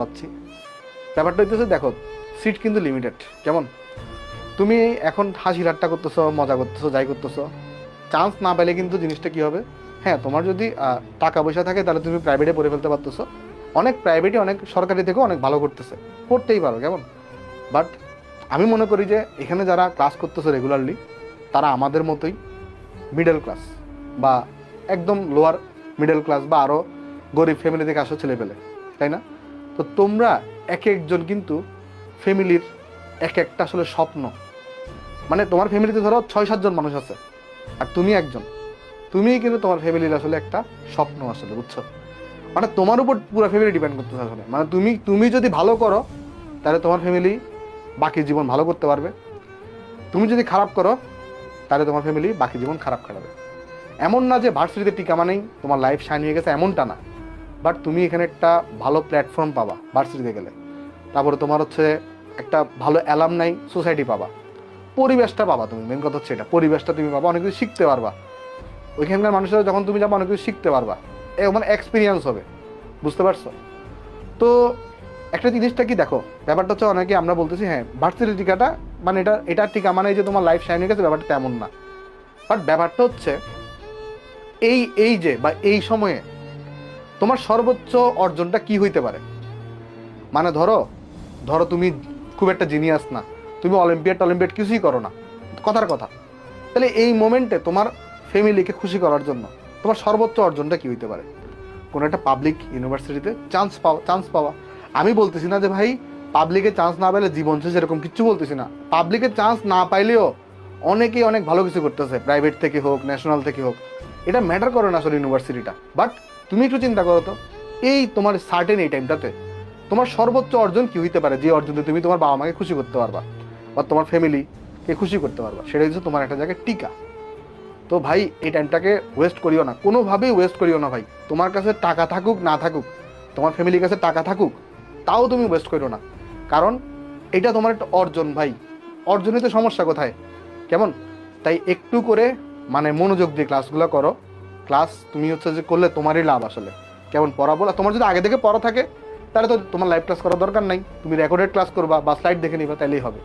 পাচ্ছি। ব্যাপারটা হইতেছে, দেখো সিট কিন্তু লিমিটেড কেমন? তুমি এখন হাসি ঠাট্টা করতেছো, মজা করতেছো, যাই করতেছো চান্স না পেলে কিন্তু জিনিসটা কি হবে? হ্যাঁ তোমার যদি টাকা পয়সা থাকে, তাহলে তুমি প্রাইভেটে পড়ে ফেলতে পারতেছো। অনেক প্রাইভেটই অনেক সরকারি থেকেও অনেক ভালো করতেছে, করতেই পারো, কেমন? বাট আমি মনে করি যে, এখানে যারা ক্লাস করতেছে রেগুলারলি তারা আমাদের মতোই মিডল ক্লাস বা একদম লোয়ার মিডল ক্লাস বা আরও গরিব ফ্যামিলি থেকে আসো ছেলে পেলে তাই না? তো তোমরা এক একজন কিন্তু ফ্যামিলির এক একটা আসলে স্বপ্ন। মানে তোমার ফ্যামিলিতে ধরো ছয় সাতজন মানুষ আছে, আর তুমি একজন। তুমিই কিন্তু তোমার ফ্যামিলির আসলে একটা স্বপ্ন আসলে, বুঝছ? মানে তোমার উপর পুরো ফ্যামিলি ডিপেন্ড করতেছে আসলে। মানে তুমি তুমি যদি ভালো করো, তাহলে তোমার ফ্যামিলি বাকি জীবন ভালো করতে পারবে। তুমি যদি খারাপ করো, তাহলে তোমার ফ্যামিলি বাকি জীবন খারাপ কাটাবে এমন না যে ভার্সিটিতে টিকা মানেই তোমার লাইফ শাইন হয়ে গেছে, এমনটা না। বাট তুমি এখানে একটা ভালো প্ল্যাটফর্ম পাবা ভার্সিটিতে গেলে। তারপরে তোমার হচ্ছে একটা ভালো অ্যালাম নাই সোসাইটি পাবা। পরিবেশটা পাবা তুমি মেন কথা হচ্ছে এটা, পরিবেশটা তুমি পাবা, অনেক কিছু শিখতে পারবা। ওইখানকার মানুষেরা যখন তুমি যাব, অনেক কিছু শিখতে পারবা। এ মানে এক্সপিরিয়েন্স হবে, বুঝতে পারছ? তো একটা জিনিসটা কি দেখো, ব্যাপারটা হচ্ছে অনেকে আমরা বলতেছি হ্যাঁ ভার্সিটি টিকাটা মানে এটা এটা টিকা মানে যে তোমার লাইফ হয়ে গেছে, ব্যাপারটা তেমন না। বাট ব্যাপারটা হচ্ছে, এই এই যে বা এই সময়ে তোমার সর্বোচ্চ অর্জনটা কি হইতে পারে? মানে ধরো ধরো তুমি খুব একটা জিনিয়াস না, তুমি অলিম্পিয়াড টলিম্পিয়াড কিছুই করো না, কথার কথা। তাহলে এই মোমেন্টে তোমার ফ্যামিলিকে খুশি করার জন্য তোমার সর্বোচ্চ অর্জনটা কি হইতে পারে? কোনো একটা পাবলিক ইউনিভার্সিটিতে চান্স পাওয়া চান্স পাওয়া। আমি বলতেছি না যে ভাই পাবলিকে চান্স না পেলে জীবন শেষ, এরকম কিচ্ছু বলতেছি না। পাবলিকে চান্স না পাইলেও অনেকেই অনেক ভালো কিছু করতেছে প্রাইভেট থেকে হোক ন্যাশনাল থেকে হোক। এটা ম্যাটার করে না আসলে ইউনিভার্সিটিটা বাট তুমি একটু চিন্তা করো তো, এই তোমার সার্টেন এই টাইমটাতে তোমার সর্বোচ্চ অর্জন কি হইতে পারে? যে অর্জনে তুমি তোমার বাবা মাকে খুশি করতে পারবা বা তোমার ফ্যামিলিকে খুশি করতে পারবা, সেটা হচ্ছে তোমার একটা জায়গায় টিকা। তো ভাই, এই টাইমটাকে ওয়েস্ট করিও না। কোনোভাবেই ওয়েস্ট করিও না ভাই। তোমার কাছে টাকা থাকুক, না থাকুক, তোমার ফ্যামিলির কাছে টাকা থাকুক, তাও তুমি ওয়েস্ট করো না। কারণ এটা তোমার একটা অর্জন ভাই। অর্জনে তো সমস্যা কোথায়? কেমন? তাই একটু করে মানে মনোযোগ দিয়ে ক্লাসগুলো করো। ক্লাস তুমি হচ্ছে যে করলে তোমারই লাভ আসলে। কেমন পড়া বলা তোমার যদি আগে থেকে পড়া থাকে, তাহলে তো তোমার লাইভ ক্লাস করার দরকার নাই। তুমি রেকর্ডেড ক্লাস করবা বা স্লাইড দেখে নিবা তাহলেই হবে।